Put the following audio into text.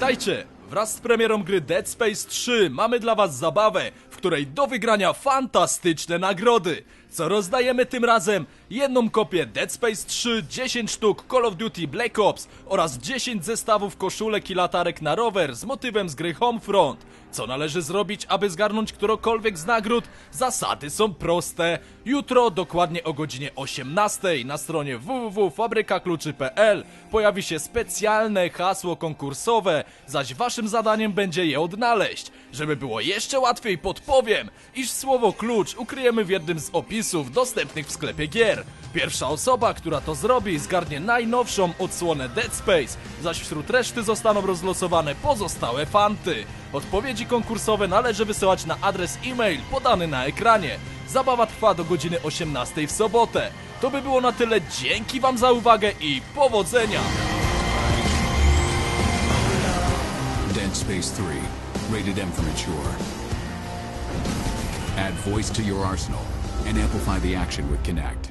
Pamiętajcie, wraz z premierą gry Dead Space 3 mamy dla was zabawę, której do wygrania fantastyczne nagrody. Co rozdajemy tym razem? Jedną kopię Dead Space 3, 10 sztuk Call of Duty Black Ops oraz 10 zestawów koszulek i latarek na rower z motywem z gry Homefront. Co należy zrobić, aby zgarnąć którąkolwiek z nagród? Zasady są proste. Jutro, dokładnie o godzinie 18 na stronie www.fabrykakluczy.pl pojawi się specjalne hasło konkursowe, zaś waszym zadaniem będzie je odnaleźć. Żeby było jeszcze łatwiej, podpowiem, iż słowo klucz ukryjemy w jednym z opisów dostępnych w sklepie gier. Pierwsza osoba, która to zrobi, zgarnie najnowszą odsłonę Dead Space, zaś wśród reszty zostaną rozlosowane pozostałe fanty. Odpowiedzi konkursowe należy wysyłać na adres e-mail podany na ekranie. Zabawa trwa do godziny 18 w sobotę. To by było na tyle. Dzięki Wam za uwagę i powodzenia! Dead Space 3, rated M for mature. Add voice to your arsenal and amplify the action with Kinect.